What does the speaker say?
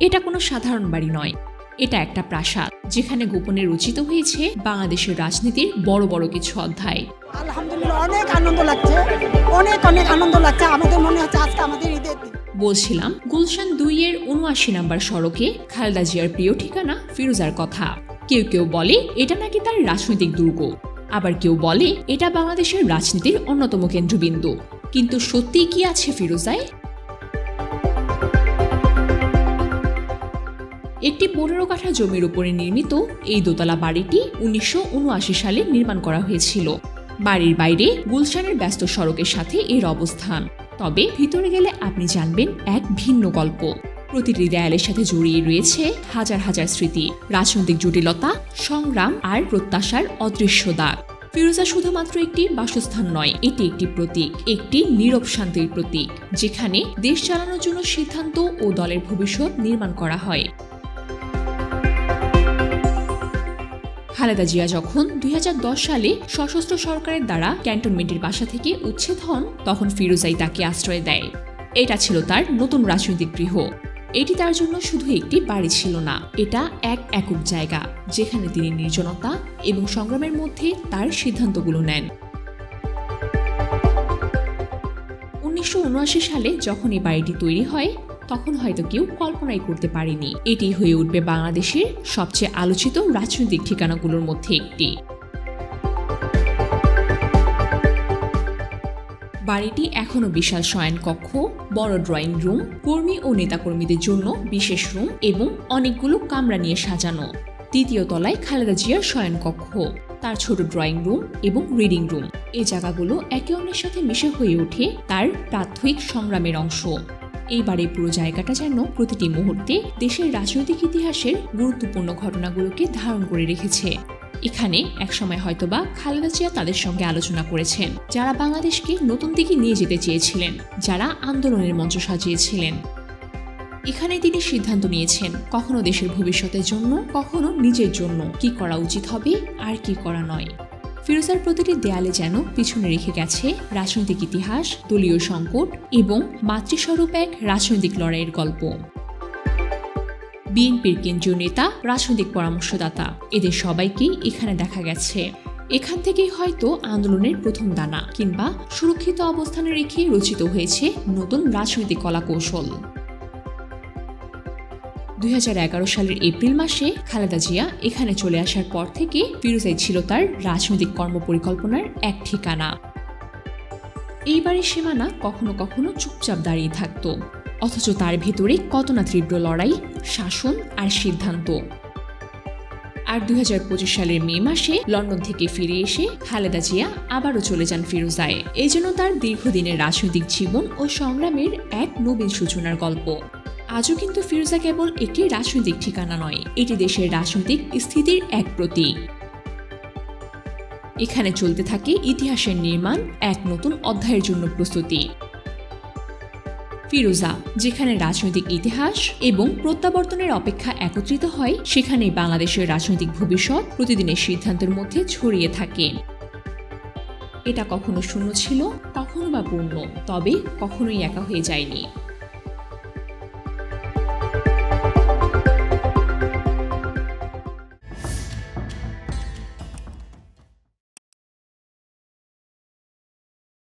এটা কোনো সাধারণ বাড়ি নয়। এটা একটা প্রাসাদ যেখানে গোপনে রচিত হয়েছে বাংলাদেশের রাজনীতির বড় বড় কিছু অধ্যায়। আলহামদুলিল্লাহ অনেক আনন্দ লাগছে। অনেক অনেক আনন্দ লাগছে। আমাদের মনে হচ্ছে আজকে আমাদের ঈদের দিন। বলছিলাম গুলশান দুইয়ের উনআশি নাম্বার সড়কে খালেদা জিয়ার প্রিয় ঠিকানা ফিরোজার কথা। কেউ কেউ বলে এটা নাকি তার রাজনৈতিক দুর্গ। আবার কেউ বলে এটা বাংলাদেশের রাজনীতির অন্যতম কেন্দ্রবিন্দু। কিন্তু সত্যিই কি আছে ফিরোজায়? একটি পনেরো কাঠা জমির উপরে নির্মিত এই দোতলা বাড়িটি উনিশশো উনআশি সালে নির্মাণ করা হয়েছিল। বাড়ির বাইরে গুলশানের ব্যস্ত সড়কের সাথে এর অবস্থান। তবে ভিতরে গেলে আপনি জানবেন এক ভিন্ন গল্প। প্রতিটি দেয়ালের সাথে জড়িয়ে রয়েছে হাজার হাজার স্মৃতি, রাজনৈতিক জটিলতা, সংগ্রাম আর প্রত্যাশার অদৃশ্য দাগ। ফিরোজা শুধুমাত্র একটি বাসস্থান নয়, এটি একটি প্রতীক, একটি নীরব শান্তির প্রতীক, যেখানে দেশ চালানোর জন্য সিদ্ধান্ত ও দলের ভবিষ্যৎ নির্মাণ করা হয়। খালেদা জিয়া যখন দুই সালে সশস্ত্র সরকারের দ্বারা ক্যান্টনমেন্টের বাসা থেকে উচ্ছেদ হন, তখন ফিরোজাই তাকে আশ্রয় দেয়। এটা ছিল তার নতুন রাজনৈতিক গৃহ। এটি তার জন্য শুধু একটি বাড়ি ছিল না, এটা এক একক জায়গা, যেখানে তিনি নির্জনতা এবং সংগ্রামের মধ্যে তার সিদ্ধান্তগুলো নেন। উনিশশো উনআশি সালে যখন এই বাড়িটি তৈরি হয় তখন হয়তো কেউ কল্পনাই করতে পারেনি। এটি হয়ে উঠবে বাংলাদেশের সবচেয়ে আলোচিত রাজনৈতিক ঠিকানাগুলোর মধ্যে একটি। বাড়িটি এখনও বিশাল শয়নকক্ষ, বড় ড্রয়িং রুম, কর্মী ও নেতাকর্মীদের জন্য বিশেষ রুম এবং অনেকগুলো কামরা নিয়ে সাজানো। তৃতীয় তলায় খালেদা জিয়ার শয়নকক্ষ, তার ছোট ড্রয়িং রুম এবং রিডিং রুম। এই জায়গাগুলো একে অন্যের সাথে মিশে হয়ে ওঠে তার প্রাথমিক সংগ্রামের অংশ। এইবারে পুরো জায়গাটা যেন প্রতিটি মুহূর্তে দেশের রাজনৈতিক ইতিহাসের গুরুত্বপূর্ণ ঘটনাগুলোকে ধারণ করে রেখেছে। এখানে একসময় হয়তোবা খালেদা জিয়া তাদের সঙ্গে আলোচনা করেছেন, যারা বাংলাদেশকে নতুন দিকে নিয়ে যেতে চেয়েছিলেন, যারা আন্দোলনের মঞ্চ সাজিয়েছিলেন। এখানে তিনি সিদ্ধান্ত নিয়েছেন, কখনো দেশের ভবিষ্যতের জন্য, কখনো নিজের জন্য, কি করা উচিত হবে, আর কি করা নয়। ফিরোজার প্রতিটি দেয়ালে যেন পিছনে রেখে গেছে রাজনৈতিক ইতিহাস, দলীয় সংকট এবং মাতৃস্বরূপ এক রাজনৈতিক লড়াইয়ের গল্প। বিএনপির কেন্দ্রীয় নেতা, রাজনৈতিক পরামর্শদাতা, এদের সবাইকেই এখানে দেখা গেছে। এখান থেকেই হয়তো আন্দোলনের প্রথম দানা কিংবা সুরক্ষিত অবস্থানে রেখে রচিত হয়েছে নতুন রাজনৈতিক কলাকৌশল। দুই হাজার এগারো সালের এপ্রিল মাসে খালেদা জিয়া এখানে চলে আসার পর থেকে ফিরোজাই ছিল তার রাজনৈতিক কর্মপরিকল্পনার এক ঠিকানা। এই বাড়ির সীমানা কখনো কখনো চুপচাপ দাঁড়িয়ে থাকত, অথচ তার ভেতরে কত না তীব্র লড়াই, শাসন আর সিদ্ধান্ত। আর দুই হাজার পঁচিশ সালের মে মাসে লন্ডন থেকে ফিরে এসে খালেদা জিয়া আবারও চলে যান ফিরোজায়। জন্য তার দীর্ঘদিনের রাজনৈতিক জীবন ও সংগ্রামের এক নবীন সূচনার গল্প। আজও কিন্তু ফিরোজা কেবল একটি রাজনৈতিক ঠিকানা নয়, এটি দেশের রাজনৈতিক স্থিতির এক প্রতীক। এখানে চলতে থাকে ইতিহাসের নির্মাণ, এক নতুন অধ্যায়ের জন্য প্রস্তুতি। ফিরোজা, যেখানে রাজনৈতিক ইতিহাস এবং প্রত্যাবর্তনের অপেক্ষা একত্রিত হয় সেখানেই বাংলাদেশের রাজনৈতিক ভবিষ্যৎ প্রতিদিনের সিদ্ধান্তের মধ্যে ছড়িয়ে থাকে। এটা কখনো শূন্য ছিল, কখনো বা পূর্ণ, তবে কখনোই একা হয়ে যায়নি।